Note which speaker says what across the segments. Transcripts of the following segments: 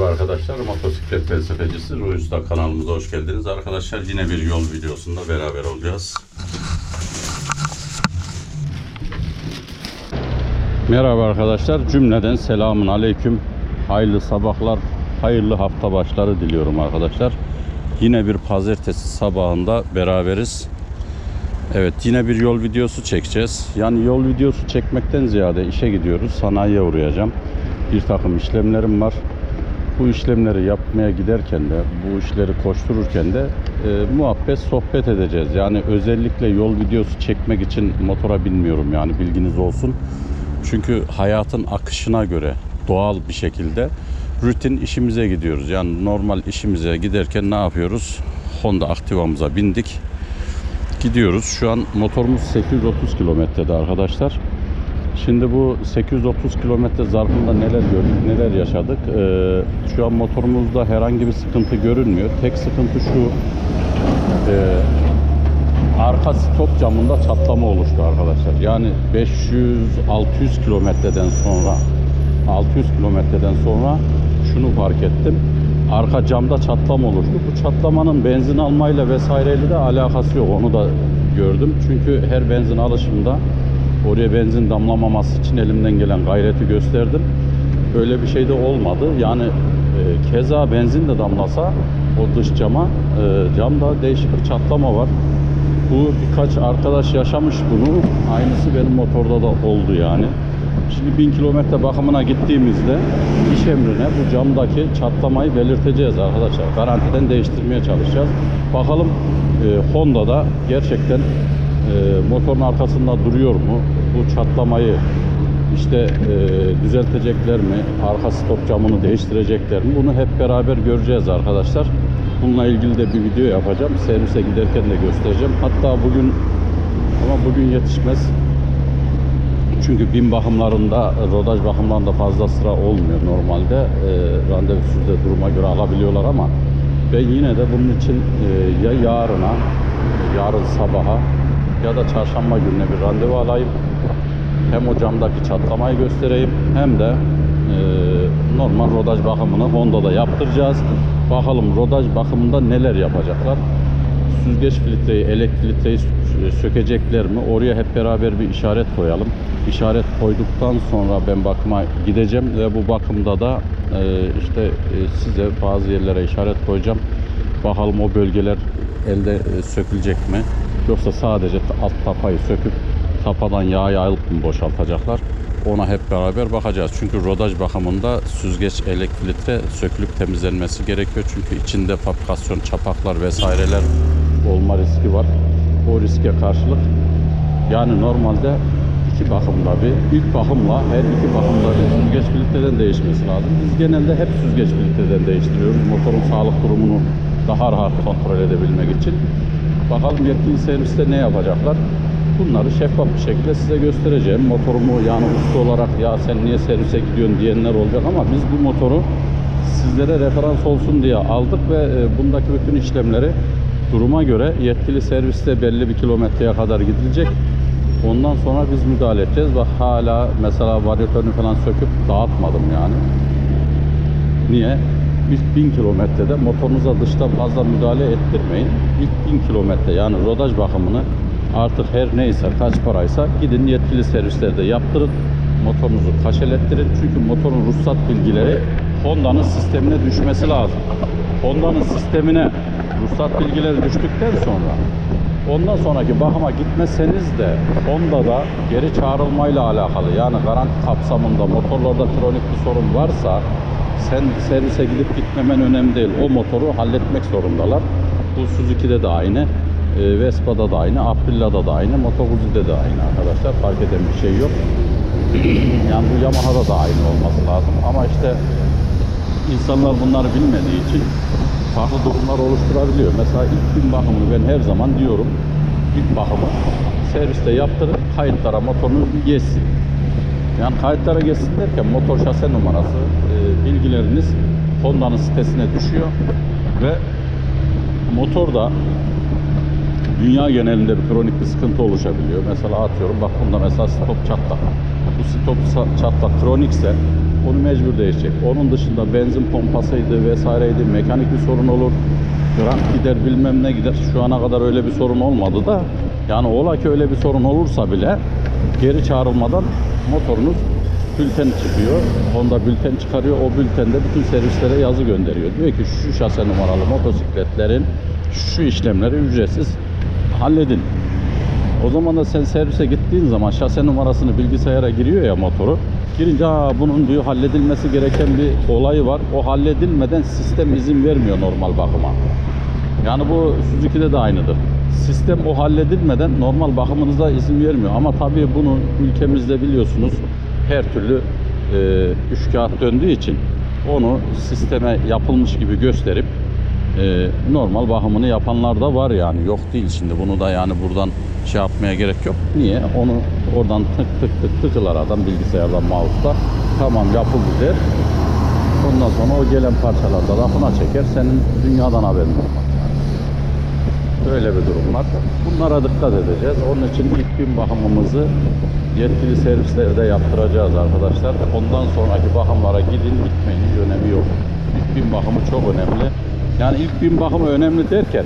Speaker 1: Merhaba arkadaşlar, motosiklet felsefecisi Ruhi kanalımıza hoş geldiniz. Arkadaşlar yine bir yol videosunda beraber olacağız. Merhaba arkadaşlar, cümleden selamun aleyküm. Hayırlı sabahlar, hayırlı hafta başları diliyorum arkadaşlar. Yine bir pazartesi sabahında beraberiz. Evet yine bir yol videosu çekeceğiz. Yani yol videosu çekmekten ziyade işe gidiyoruz. Sanayiye uğrayacağım. Bir takım işlemlerim var. Bu işlemleri yapmaya giderken de, bu işleri koştururken de e, muhabbet, sohbet edeceğiz. Yani özellikle yol videosu çekmek için motora binmiyorum yani bilginiz olsun. Çünkü hayatın akışına göre doğal bir şekilde rutin işimize gidiyoruz. Yani normal işimize giderken ne yapıyoruz? Honda Activa'mıza bindik gidiyoruz. Şu an motorumuz 830 kilometrede arkadaşlar. Şimdi bu 830 kilometre zarfında neler gördük, neler yaşadık. Ee, şu an motorumuzda herhangi bir sıkıntı görünmüyor. Tek sıkıntı şu. e, arka stop camında çatlama oluştu arkadaşlar. Yani 500-600 kilometreden sonra 600 kilometreden sonra şunu fark ettim. Arka camda çatlama oluştu. Bu çatlamanın benzin almayla vesaireyle de alakası yok. Onu da gördüm. Çünkü her benzin alışımda oraya benzin damlamaması için elimden gelen gayreti gösterdim. Öyle bir şey de olmadı. Yani e, keza benzin de damlasa o dış cama e, camda değişik bir çatlama var. Bu birkaç arkadaş yaşamış bunu. Aynısı benim motorda da oldu yani. Şimdi 1000 kilometre bakımına gittiğimizde iş emrine bu camdaki çatlamayı belirteceğiz arkadaşlar. Garantiden değiştirmeye çalışacağız. Bakalım e, Honda'da gerçekten motorun arkasında duruyor mu? Bu çatlamayı işte e, düzeltecekler mi? Arka stop camını değiştirecekler mi? Bunu hep beraber göreceğiz arkadaşlar. Bununla ilgili de bir video yapacağım. Servise giderken de göstereceğim. Hatta bugün ama bugün yetişmez. Çünkü bin bakımlarında, rodaj bakımlarında fazla sıra olmuyor normalde. E, randevusuz da duruma göre alabiliyorlar ama ben yine de bunun için e, ya yarına, yarın sabaha ya da çarşamba gününe bir randevu alayım. Hem o camdaki çatlamayı göstereyim hem de e, normal rodaj bakımını Honda'da yaptıracağız. Bakalım rodaj bakımında neler yapacaklar süzgeç filtreyi, elektrikliyi sökecekler mi? Oraya hep beraber bir işaret koyalım. İşaret koyduktan sonra ben bakıma gideceğim ve bu bakımda da e, işte e, size bazı yerlere işaret koyacağım. Bakalım o bölgeler elde e, sökülecek mi? Yoksa sadece alt tapayı söküp tapadan yağı alıp mı boşaltacaklar? Ona hep beraber bakacağız. Çünkü rodaj bakımında süzgeç elektritre sökülüp temizlenmesi gerekiyor. Çünkü içinde fabrikasyon çapaklar vesaireler olma riski var. O riske karşılık yani normalde iki bakımda bir ilk bakımla her iki bakımda bir süzgeç filtreden değişmesi lazım. Biz genelde hep süzgeç filtreden değiştiriyoruz. Motorun sağlık durumunu daha rahat kontrol edebilmek için. Bakalım yetkili serviste ne yapacaklar? Bunları şeffaf bir şekilde size göstereceğim. Motorumu yani usta olarak ya sen niye servise gidiyorsun diyenler olacak ama biz bu motoru sizlere referans olsun diye aldık ve e, bundaki bütün işlemleri duruma göre yetkili serviste belli bir kilometreye kadar gidilecek. Ondan sonra biz müdahale edeceğiz. Bak hala mesela varyatörünü falan söküp dağıtmadım yani. Niye? İlk 1000 kilometrede motorunuza dışta fazla müdahale ettirmeyin. İlk 1000 kilometre yani rodaj bakımını artık her neyse kaç paraysa gidin yetkili servislerde yaptırın. Motorunuzu kaşelettirin. Çünkü motorun ruhsat bilgileri Honda'nın sistemine düşmesi lazım. Honda'nın sistemine ruhsat bilgileri düştükten sonra ondan sonraki bakıma gitmeseniz de Honda'da geri çağrılmayla alakalı yani garanti kapsamında motorlarda kronik bir sorun varsa sen servise gidip gitmemen önemli değil. O motoru halletmek zorundalar. Bu Suzuki'de de aynı. e, Vespa'da da aynı, Aprilia'da da aynı, Moto Guzzi'de de aynı arkadaşlar. Fark eden bir şey yok. yani bu Yamaha'da da aynı olması lazım. Ama işte insanlar bunları bilmediği için farklı durumlar oluşturabiliyor. Mesela ilk gün bakımını ben her zaman diyorum. İlk bakımı serviste yaptırın, kayıtlara motorunuz geçsin. Yani kayıtlara geçsin derken motor şase numarası, bilgileriniz Honda'nın sitesine düşüyor ve motorda dünya genelinde bir kronik bir sıkıntı oluşabiliyor. Mesela atıyorum bak bunda mesela stop çatlak. Bu stop çatlak kronikse onu mecbur değişecek. Onun dışında benzin pompasıydı vesaireydi, mekanik bir sorun olur. Grant gider bilmem ne gider. Şu ana kadar öyle bir sorun olmadı da yani ola ki öyle bir sorun olursa bile geri çağrılmadan motorunuz bülten çıkıyor. Honda bülten çıkarıyor. O bültende bütün servislere yazı gönderiyor. Diyor ki şu şase numaralı motosikletlerin şu işlemleri ücretsiz halledin. O zaman da sen servise gittiğin zaman şase numarasını bilgisayara giriyor ya motoru. Girince bunun diyor halledilmesi gereken bir olayı var. O halledilmeden sistem izin vermiyor normal bakıma. Yani bu Suzuki'de de aynıdır. Sistem o halledilmeden normal bakımınıza izin vermiyor. Ama tabii bunu ülkemizde biliyorsunuz her türlü e, üç kağıt döndüğü için onu sisteme yapılmış gibi gösterip e, normal bakımını yapanlar da var yani yok değil şimdi bunu da yani buradan şey yapmaya gerek yok. Niye? Onu oradan tık tık tık tıkılar adam bilgisayardan mouse'da tamam yapıldı der. Ondan sonra o gelen parçalarda rafına çeker senin dünyadan haberin olmaz. Böyle bir durum var. Bunlara dikkat edeceğiz. Onun için ilk gün bakımımızı yetkili servislerde yaptıracağız arkadaşlar. Ondan sonraki bakımlara gidin gitmeyin hiç önemi yok. İlk bin bakımı çok önemli. Yani ilk bin bakımı önemli derken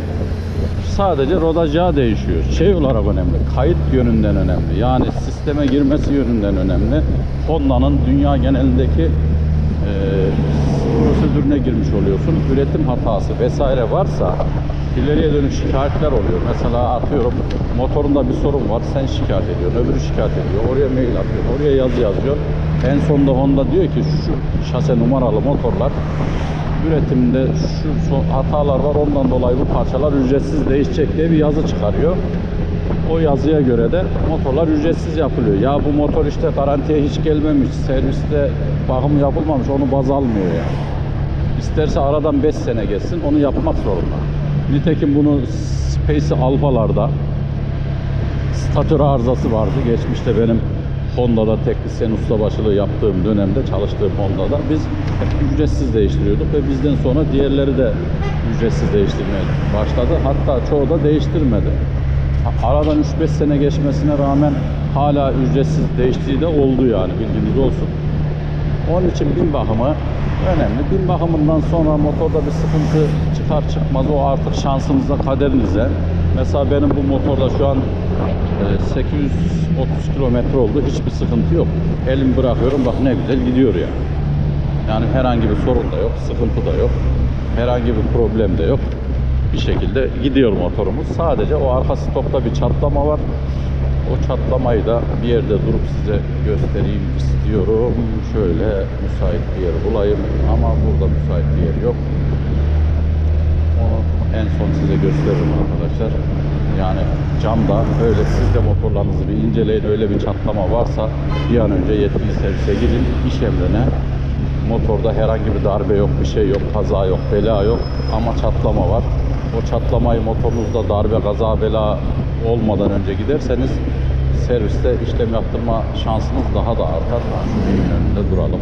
Speaker 1: sadece rodaj yağı değişiyor. Şey olarak önemli, kayıt yönünden önemli. Yani sisteme girmesi yönünden önemli. Honda'nın dünya genelindeki e, prosedürüne girmiş oluyorsun. Üretim hatası vesaire varsa ileriye dönük şikayetler oluyor. Mesela atıyorum motorunda bir sorun var sen şikayet ediyorsun. Öbürü şikayet ediyor. Oraya mail atıyor. Oraya yazı yazıyor. En sonunda Honda diyor ki şu şase numaralı motorlar üretimde şu hatalar var ondan dolayı bu parçalar ücretsiz değişecek diye bir yazı çıkarıyor. O yazıya göre de motorlar ücretsiz yapılıyor. Ya bu motor işte garantiye hiç gelmemiş, serviste bakım yapılmamış onu baz almıyor yani. İsterse aradan 5 sene geçsin onu yapmak zorunda. Nitekim bunu Space Alfa'larda statür arızası vardı. Geçmişte benim Honda'da teknisyen ustabaşılığı yaptığım dönemde çalıştığım Honda'da biz ücretsiz değiştiriyorduk ve bizden sonra diğerleri de ücretsiz değiştirmeye başladı. Hatta çoğu da değiştirmedi. Aradan 3-5 sene geçmesine rağmen hala ücretsiz değiştiği de oldu yani bilginiz olsun. Onun için bin bakımı önemli. Bin bakımından sonra motorda bir sıkıntı çıkar çıkmaz o artık şansınıza kaderinize. Mesela benim bu motorda şu an e, 830 kilometre oldu. Hiçbir sıkıntı yok. Elim bırakıyorum bak ne güzel gidiyor yani. Yani herhangi bir sorun da yok, sıkıntı da yok. Herhangi bir problem de yok. Bir şekilde gidiyor motorumuz. Sadece o arka stopta bir çatlama var. O çatlamayı da bir yerde durup size göstereyim istiyorum. Şöyle müsait bir yer bulayım ama burada müsait bir yer yok. Onu en son size gösteririm arkadaşlar. Yani camda öyle siz de motorlarınızı bir inceleyin. Öyle bir çatlama varsa bir an önce yetkili servise gidin. iş emrine motorda herhangi bir darbe yok, bir şey yok, kaza yok, bela yok ama çatlama var. O çatlamayı motorunuzda darbe, kaza, bela olmadan önce giderseniz serviste işlem yaptırma şansınız daha da artar. Şu benim önünde duralım.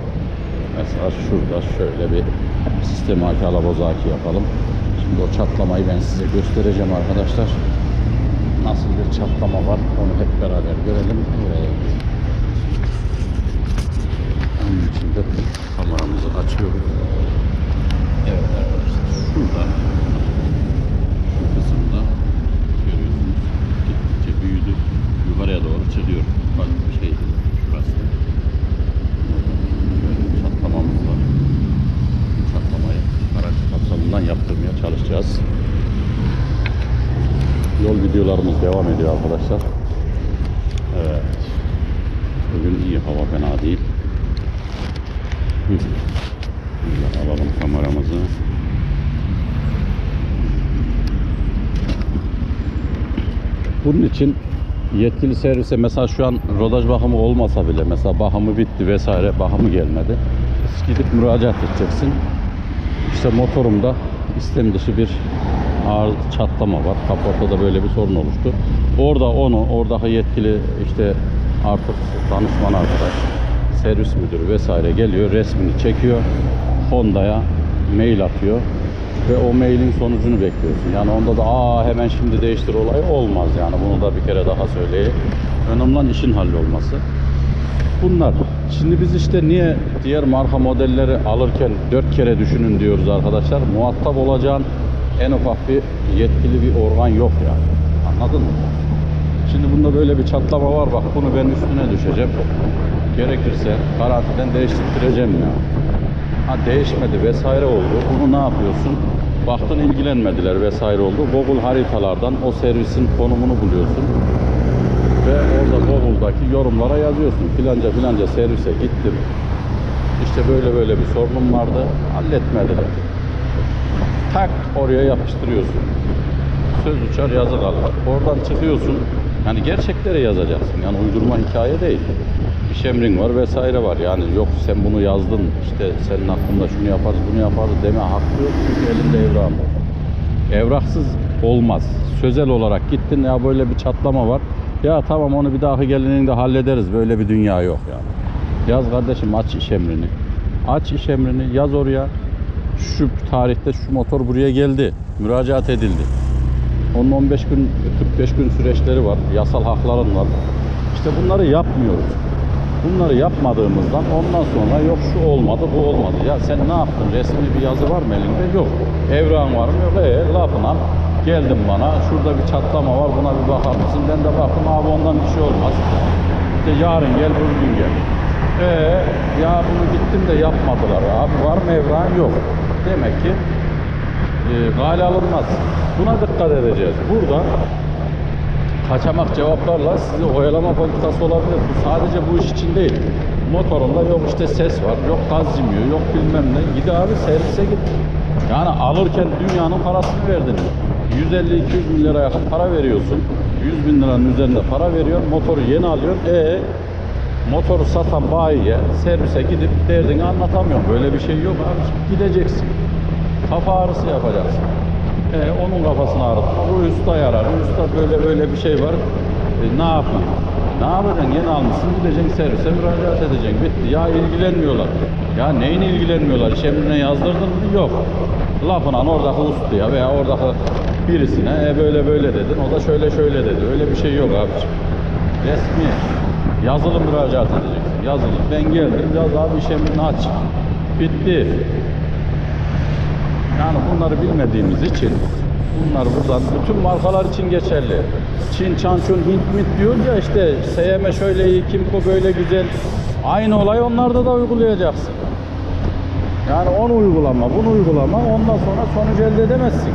Speaker 1: Mesela şurada şöyle bir sistemi alabozaki yapalım. Şimdi o çatlamayı ben size göstereceğim arkadaşlar. Nasıl bir çatlama var onu hep beraber görelim. Evet. Onun için de kameramızı açıyoruz. Evet arkadaşlar şurada şu kısımda görüyorsunuz gittikçe büyüdü. Yukarıya doğru çıkıyor. Bak şey şurası. Çatlamamız var. Çatlamayı araç kapsamından yaptırmaya çalışacağız. Yol videolarımız devam ediyor arkadaşlar. Evet. Bugün iyi hava fena değil. Şöyle alalım kameramızı. Bunun için yetkili servise mesela şu an rodaj bakımı olmasa bile mesela bakımı bitti vesaire bakımı gelmedi. Gidip müracaat edeceksin. İşte motorumda istem dışı bir ağır çatlama var. Kaportada böyle bir sorun oluştu. Orada onu, oradaki yetkili işte artık danışman arkadaş, servis müdürü vesaire geliyor, resmini çekiyor. Honda'ya mail atıyor ve o mailin sonucunu bekliyorsun. Yani onda da aa hemen şimdi değiştir olay olmaz yani bunu da bir kere daha söyleyeyim. Önemli olan işin hallolması. Bunlar. Şimdi biz işte niye diğer marka modelleri alırken dört kere düşünün diyoruz arkadaşlar. Muhatap olacağın en ufak bir yetkili bir organ yok yani. Anladın mı? Şimdi bunda böyle bir çatlama var bak bunu ben üstüne düşeceğim. Gerekirse garantiden değiştireceğim ya. Ha değişmedi vesaire oldu. Bunu ne yapıyorsun? Baktın ilgilenmediler vesaire oldu. Google haritalardan o servisin konumunu buluyorsun. Ve orada Google'daki yorumlara yazıyorsun. Filanca filanca servise gittim. İşte böyle böyle bir sorunum vardı. Halletmediler. Tak oraya yapıştırıyorsun. Söz uçar yazı kalır. Oradan çıkıyorsun. Yani gerçekleri yazacaksın. Yani uydurma hikaye değil. İş emrin var vesaire var. Yani yok sen bunu yazdın. işte senin hakkında şunu yaparız bunu yaparız deme hakkı yok. Çünkü elinde evrağın var. Evraksız olmaz. Sözel olarak gittin ya böyle bir çatlama var. Ya tamam onu bir dahaki gelininde hallederiz. Böyle bir dünya yok yani. Yaz kardeşim aç iş emrini. Aç iş emrini yaz oraya. Şu tarihte şu motor buraya geldi. Müracaat edildi. Onun 15 gün 45 gün süreçleri var. Yasal hakların var. İşte bunları yapmıyoruz. Bunları yapmadığımızdan ondan sonra yok şu olmadı bu olmadı. Ya sen ne yaptın? Resmi bir yazı var mı elinde? Yok. Evrağın var mı? Yok. E, lafına geldin bana. Şurada bir çatlama var. Buna bir bakar mısın? Ben de baktım abi ondan bir şey olmaz. İşte yarın gel, bugün gel. Ee, ya bunu gittim de yapmadılar. Abi var mı evrağın? Yok. Demek ki e, gale alınmaz. Buna dikkat edeceğiz. Burada kaçamak cevaplarla sizi oyalama politikası olabilir. Bu sadece bu iş için değil. Motorunda yok işte ses var, yok gaz yemiyor, yok bilmem ne. Gidi abi servise git. Yani alırken dünyanın parasını verdin. 150-200 bin lira para veriyorsun. 100 bin liranın üzerinde para veriyorsun. Motoru yeni alıyorsun. E motoru satan bayiye servise gidip derdini anlatamıyorum. Böyle bir şey yok abi. Gideceksin. Kafa ağrısı yapacaksın. E, onun kafasını ağrıtma. Bu usta yarar. Usta böyle böyle bir şey var. E, ne yapayım? Ne yapacaksın? Yeni almışsın. Gideceksin servise müracaat edeceksin. Bitti. Ya ilgilenmiyorlar. Ya neyin ilgilenmiyorlar? İş yazdırdın mı? Yok. Lafına oradaki ustaya veya oradaki birisine e, böyle böyle dedin. O da şöyle şöyle dedi. Öyle bir şey yok abiciğim. Resmi. Yazılı müracaat edeceksin. Yazılı. Ben geldim. Yaz abi iş aç. Bitti. Yani bunları bilmediğimiz için bunlar buradan bütün markalar için geçerli. Çin, Çançun, Hint, Mint diyor ya işte SYM şöyle iyi, Kimco böyle güzel. Aynı olay onlarda da uygulayacaksın. Yani onu uygulama, bunu uygulama ondan sonra sonuç elde edemezsin.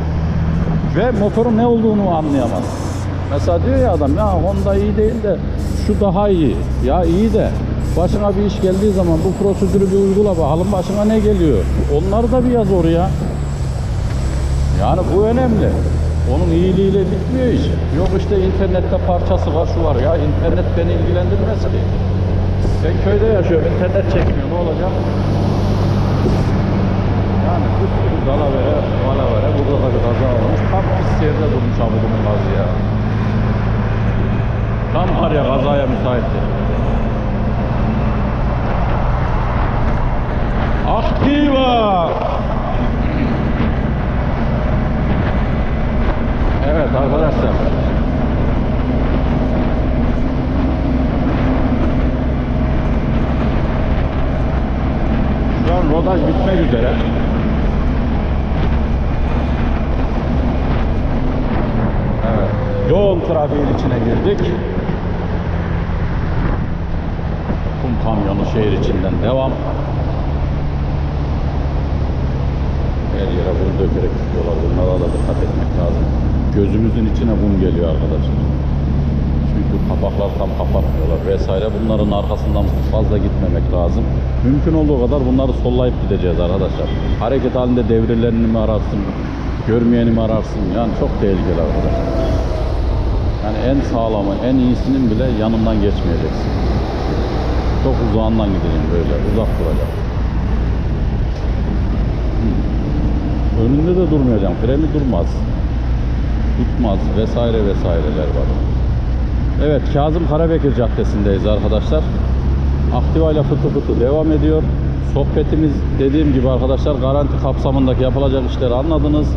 Speaker 1: Ve motorun ne olduğunu anlayamazsın. Mesela diyor ya adam ya Honda iyi değil de şu daha iyi. Ya iyi de başına bir iş geldiği zaman bu prosedürü bir uygula bakalım başına ne geliyor. Onları da bir yaz oraya. Yani bu önemli. Onun iyiliğiyle bitmiyor iş. Yok işte internette parçası var şu var ya internet beni ilgilendirmez ki. Ben köyde yaşıyorum internet çekmiyor ne olacak? Yani bir sürü dalavere, malavere burada da bir kaza olmuş. Tam pis yerde durmuş abi bunun gazı ya. Tam var ya kazaya müsaitti. Aktiva! Evet arkadaşlar. Şu an rodaj bitmek üzere. Evet. Yoğun trafiğin içine girdik. Kum kamyonu şehir içinden devam. Her yere bunu dökerek tutuyorlar. Bunlara da dikkat etmek lazım. Gözümüzün içine kum geliyor arkadaşlar. Çünkü kapaklar tam kapatmıyorlar vesaire. Bunların arkasından fazla gitmemek lazım. Mümkün olduğu kadar bunları sollayıp gideceğiz arkadaşlar. Hareket halinde devrelerini mi ararsın, görmeyeni mi ararsın? Yani çok tehlikeli arkadaşlar. Yani en sağlamı, en iyisinin bile yanından geçmeyeceksin. Çok uzağından gideceksin böyle, uzak duracaksın. Önünde de durmayacağım. Freni durmaz. Tutmaz vesaire vesaireler var. Evet Kazım Karabekir Caddesi'ndeyiz arkadaşlar. Aktiva ile fıtı fıtı devam ediyor. Sohbetimiz dediğim gibi arkadaşlar garanti kapsamındaki yapılacak işleri anladınız.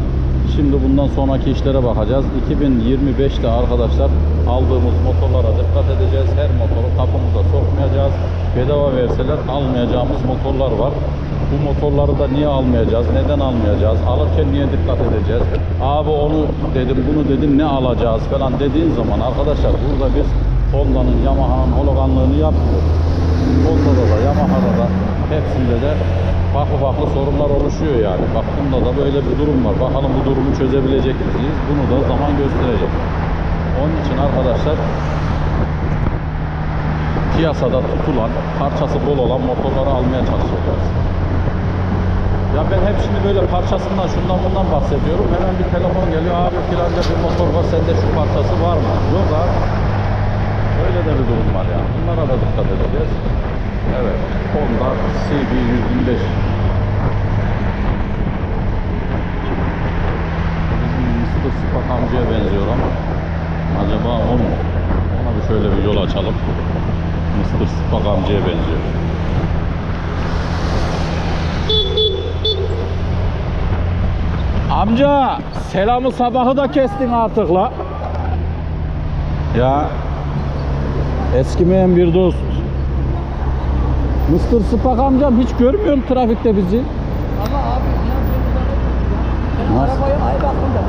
Speaker 1: Şimdi bundan sonraki işlere bakacağız. 2025'te arkadaşlar aldığımız motorlara dikkat edeceğiz. Her motoru kapımıza sokmayacağız. Bedava verseler almayacağımız motorlar var. Bu motorları da niye almayacağız? Neden almayacağız? Alırken niye dikkat edeceğiz? Abi onu dedim, bunu dedim ne alacağız falan dediğin zaman arkadaşlar burada biz Honda'nın, Yamaha'nın hologanlığını yapmıyoruz. Honda'da da, Yamaha'da da hepsinde de farklı farklı sorunlar oluşuyor yani. Bak bunda da böyle bir durum var. Bakalım bu durumu çözebilecek miyiz? Bunu da zaman gösterecek. Onun için arkadaşlar piyasada tutulan, parçası bol olan motorları almaya çalışacağız. Ya ben hep şimdi böyle parçasından şundan bundan bahsediyorum. Hemen bir telefon geliyor. Abi filanca bir motor var. Sende şu parçası var mı? Yok abi. Öyle de bir durum var yani. Bunlara da dikkat edeceğiz. Honda CB 125. Bizim Mr. Spak amcaya benziyor ama acaba o mu? Ona bir şöyle bir yol açalım. Mr. Spak amcaya benziyor. Amca selamı sabahı da kestin artık la. Ya eskimeyen bir dost. Mr. Spak amcam hiç görmüyorum trafikte bizi.
Speaker 2: Ama abi
Speaker 1: Nasıl?
Speaker 2: arabaya ay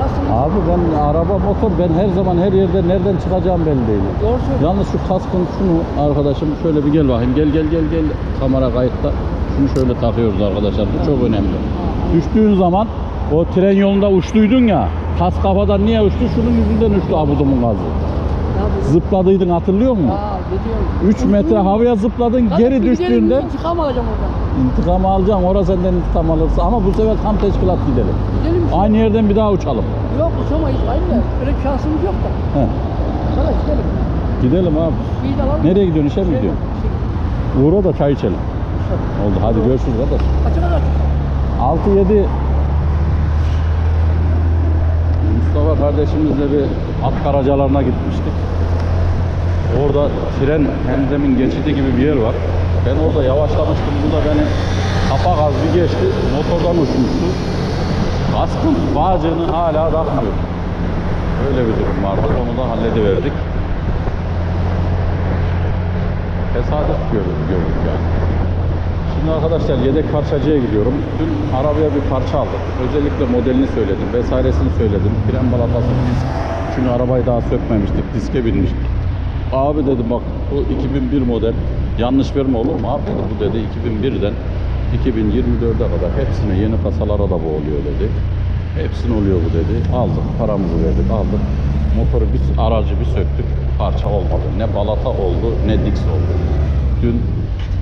Speaker 2: nasıl?
Speaker 1: Abi ben araba motor ben her zaman her yerde nereden çıkacağım belli değil.
Speaker 2: Doğru söylüyorsun.
Speaker 1: Yalnız şu kaskın şunu arkadaşım şöyle bir gel bakayım gel gel gel gel kamera kayıtta şunu şöyle takıyoruz arkadaşlar bu çok önemli. Düştüğün zaman o tren yolunda uçtuydun ya kas kafadan niye uçtu şunun yüzünden uçtu abudumun gazı. Zıpladıydın hatırlıyor musun?
Speaker 2: Aa.
Speaker 1: 3 metre havaya zıpladın
Speaker 2: Hadi
Speaker 1: geri düştüğünde
Speaker 2: İntikam alacağım oradan.
Speaker 1: intikam alacaksın orada senden intikam alırsın ama bu sefer tam teşkilat gidelim.
Speaker 2: Gidelim. işte.
Speaker 1: Aynı yerden bir daha uçalım.
Speaker 2: Yok uçamayız hayır da. Öyle bir şansımız yok da.
Speaker 1: Heh,
Speaker 2: Sana gidelim.
Speaker 1: gidelim abi.
Speaker 2: Bir de alalım.
Speaker 1: Nereye gidiyorsun işe mi
Speaker 2: Şey,
Speaker 1: gidiyorsun?
Speaker 2: şey,
Speaker 1: Uğra da çay içelim. Oldu hadi görüşürüz kardeş.
Speaker 2: Kaça kadar?
Speaker 1: 6-7 Mustafa kardeşimizle bir at karacalarına gitmiştik. Orada tren hendemin geçidi gibi bir yer var. Ben orada yavaşlamıştım. Bu da beni kafa gaz bir geçti. Motordan uçmuştu. Kaskın bağcığını hala takmıyor. Öyle bir durum vardı. Onu da hallediverdik. Tesadüf gördük, gördük yani. Şimdi arkadaşlar yedek parçacıya gidiyorum. Dün arabaya bir parça aldık. Özellikle modelini söyledim, vesairesini söyledim. Fren balatası, disk. Çünkü arabayı daha sökmemiştik, diske binmiştik. Abi dedi bak bu 2001 model. Yanlış verme olur mu? Abi dedi, bu dedi 2001'den 2024'e kadar hepsine yeni kasalara da bu oluyor dedi. Hepsine oluyor bu dedi. Aldık, paramızı verdik, aldık. Motoru biz aracı bir söktük. Parça olmadı. Ne balata oldu, ne diks oldu. Dün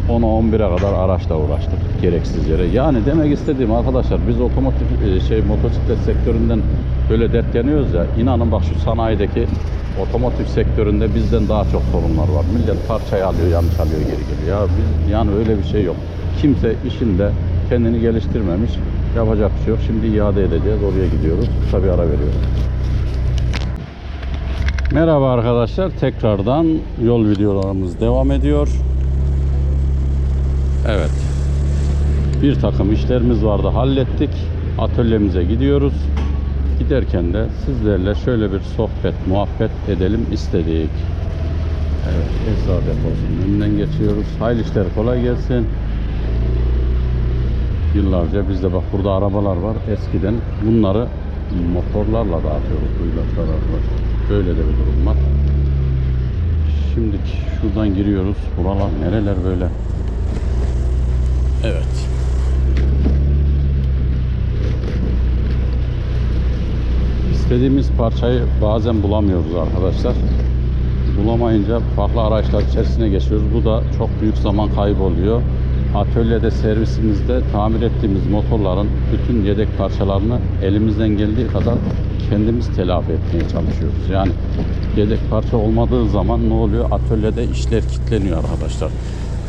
Speaker 1: 10'a 11'e kadar araçla uğraştık gereksiz yere. Yani demek istediğim arkadaşlar biz otomotiv e, şey motosiklet sektöründen böyle dert yanıyoruz ya. İnanın bak şu sanayideki otomotiv sektöründe bizden daha çok sorunlar var. Millet parçayı alıyor, yanlış alıyor, geri geliyor. Ya biz yani öyle bir şey yok. Kimse işinde kendini geliştirmemiş. Yapacak bir şey yok. Şimdi iade edeceğiz. Oraya gidiyoruz. Kısa bir ara veriyoruz. Merhaba arkadaşlar. Tekrardan yol videolarımız devam ediyor. Evet. Bir takım işlerimiz vardı. Hallettik. Atölyemize gidiyoruz. Giderken de sizlerle şöyle bir sohbet, muhabbet edelim istedik. Evet, Esra deposunun önünden geçiyoruz. Hayırlı işler kolay gelsin. Yıllarca bizde bak burada arabalar var. Eskiden bunları motorlarla dağıtıyoruz duylaklar arkadaşlar. Böyle de bir durum var. Şimdi şuradan giriyoruz. Buralar nereler böyle? Evet. İstediğimiz parçayı bazen bulamıyoruz arkadaşlar. Bulamayınca farklı araçlar içerisine geçiyoruz. Bu da çok büyük zaman kaybı oluyor. Atölyede servisimizde tamir ettiğimiz motorların bütün yedek parçalarını elimizden geldiği kadar kendimiz telafi etmeye çalışıyoruz. Yani yedek parça olmadığı zaman ne oluyor? Atölyede işler kilitleniyor arkadaşlar.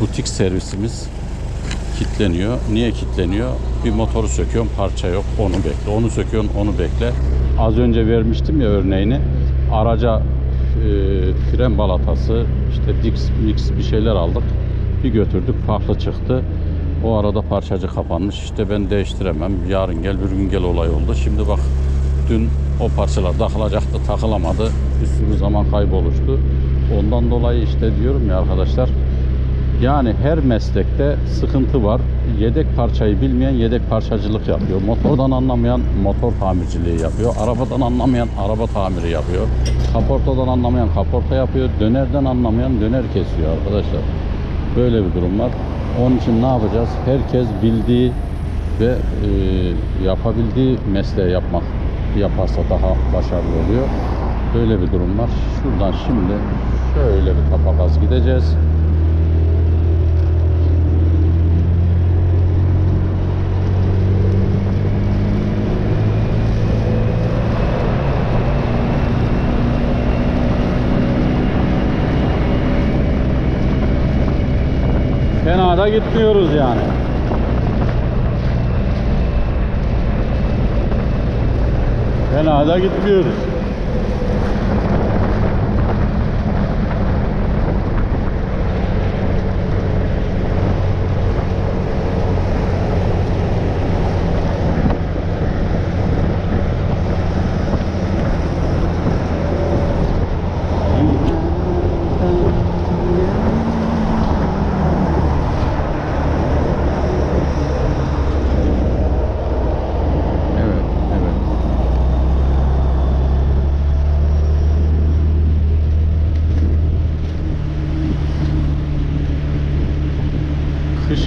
Speaker 1: Butik servisimiz kitleniyor. Niye kitleniyor? Bir motoru söküyorsun parça yok onu bekle. Onu söküyorsun onu bekle. Az önce vermiştim ya örneğini. Araca e, fren balatası işte dix mix bir şeyler aldık. Bir götürdük farklı çıktı. O arada parçacı kapanmış. İşte ben değiştiremem. Yarın gel bir gün gel olay oldu. Şimdi bak dün o parçalar takılacaktı takılamadı. Bir sürü zaman kaybı oluştu. Ondan dolayı işte diyorum ya arkadaşlar Yani her meslekte sıkıntı var. Yedek parçayı bilmeyen yedek parçacılık yapıyor. Motordan anlamayan motor tamirciliği yapıyor. Arabadan anlamayan araba tamiri yapıyor. Kaportadan anlamayan kaporta yapıyor. Dönerden anlamayan döner kesiyor arkadaşlar. Böyle bir durum var. Onun için ne yapacağız? Herkes bildiği ve e, yapabildiği mesleği yapmak yaparsa daha başarılı oluyor. Böyle bir durum var. Şuradan şimdi şöyle bir tapakaz gideceğiz. Fena da gitmiyoruz yani. Fena da gitmiyoruz. Evet, evet.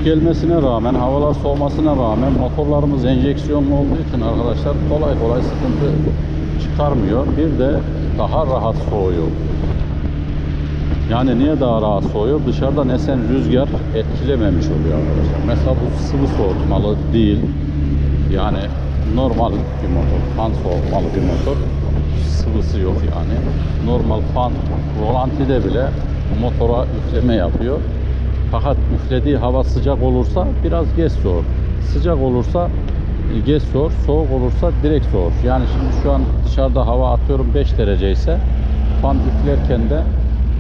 Speaker 1: Gelmesine rağmen, havalar soğumasına rağmen motorlarımız enjeksiyonlu olduğu için arkadaşlar kolay kolay sıkıntı çıkarmıyor. Bir de daha rahat soğuyor. Yani niye daha rahat soğuyor? Dışarıdan esen rüzgar etkilememiş oluyor arkadaşlar. Mesela bu sıvı soğutmalı değil. Yani normal bir motor, fan soğutmalı bir motor. Sıvısı yok yani. Normal fan rolantide bile motora üfleme yapıyor. Fakat üflediği hava sıcak olursa biraz geç soğur. Sıcak olursa e, geç soğur, soğuk olursa direkt soğur. Yani şimdi şu an dışarıda hava atıyorum 5 derece ise fan üflerken de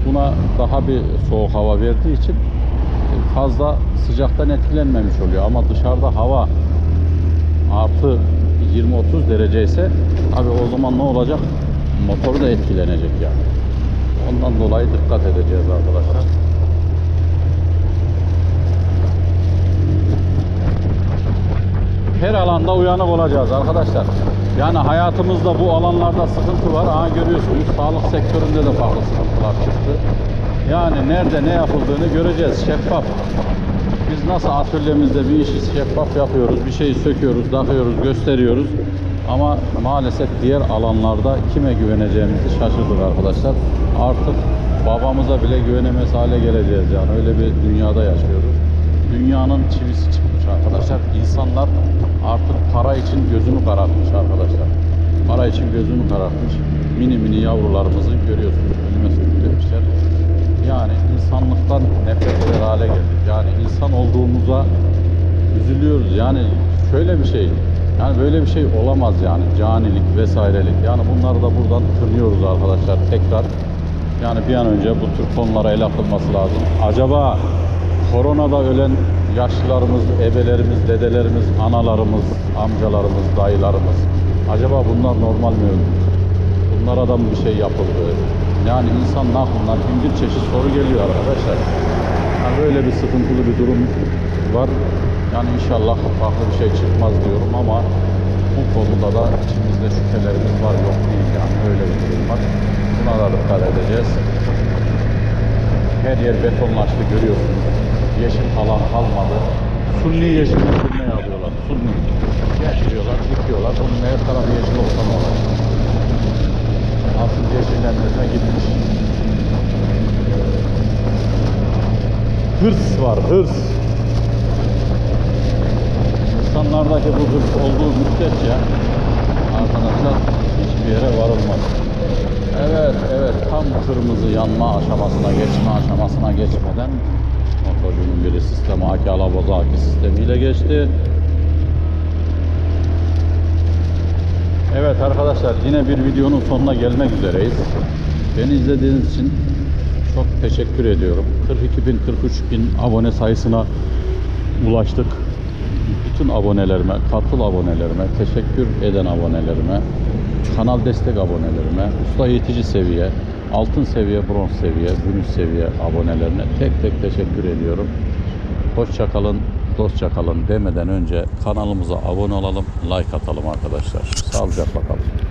Speaker 1: buna daha bir soğuk hava verdiği için e, fazla sıcaktan etkilenmemiş oluyor. Ama dışarıda hava artı 20-30 derece ise abi o zaman ne olacak? Motor da etkilenecek yani. Ondan dolayı dikkat edeceğiz arkadaşlar. Her alanda uyanık olacağız arkadaşlar. Yani hayatımızda bu alanlarda sıkıntı var. Aha görüyorsunuz sağlık sektöründe de farklı sıkıntılar çıktı. Yani nerede ne yapıldığını göreceğiz. Şeffaf. Biz nasıl atölyemizde bir işi şeffaf yapıyoruz, bir şeyi söküyoruz, takıyoruz, gösteriyoruz. Ama maalesef diğer alanlarda kime güveneceğimizi şaşırdık arkadaşlar. Artık babamıza bile güvenemez hale geleceğiz yani öyle bir dünyada yaşıyoruz. Dünyanın çivisi çıkmış arkadaşlar. İnsanlar artık para için gözünü karartmış arkadaşlar. Para için gözünü karartmış. Mini mini yavrularımızı görüyorsunuz. Önüme sürüklemişler. Yani insanlıktan nefret eder hale geldik. Yani insan olduğumuza üzülüyoruz. Yani şöyle bir şey. Yani böyle bir şey olamaz yani. Canilik vesairelik. Yani bunları da buradan kınıyoruz arkadaşlar tekrar. Yani bir an önce bu tür konulara el atılması lazım. Acaba koronada ölen yaşlılarımız, ebelerimiz, dedelerimiz, analarımız, amcalarımız, dayılarımız acaba bunlar normal mi öldü? Bunlara da mı bir şey yapıldı? Yani insanın aklına bin bir çeşit soru geliyor arkadaşlar. Yani böyle bir sıkıntılı bir durum var. Yani inşallah farklı bir şey çıkmaz diyorum ama bu konuda da içimizde şüphelerimiz var yok değil yani öyle bir durum var. Buna da dikkat edeceğiz. Her yer betonlaştı görüyorsunuz. Yeşil alan kalmadı. Sunni yeşillendirme yapıyorlar. Sunni. Geçiriyorlar, dikiyorlar. Bunun her tarafı yeşil olsa ne olur? Asıl yeşillendirme gitmiş. Hırs var, hırs. İnsanlardaki bu hırs olduğu müddetçe arkadaşlar hiçbir yere varılmaz. Evet, evet tam kırmızı yanma aşamasına, geçme aşamasına geçmeden biri sistemi Aki Alaboza Aki sistemiyle geçti. Evet arkadaşlar yine bir videonun sonuna gelmek üzereyiz. Beni izlediğiniz için çok teşekkür ediyorum. 42 bin 43 bin abone sayısına ulaştık. Bütün abonelerime, katıl abonelerime, teşekkür eden abonelerime, kanal destek abonelerime, usta eğitici seviye, altın seviye, bronz seviye, gümüş seviye abonelerine tek tek teşekkür ediyorum. Hoşça kalın, dostça kalın demeden önce kanalımıza abone olalım, like atalım arkadaşlar. Sağlıcakla kalın.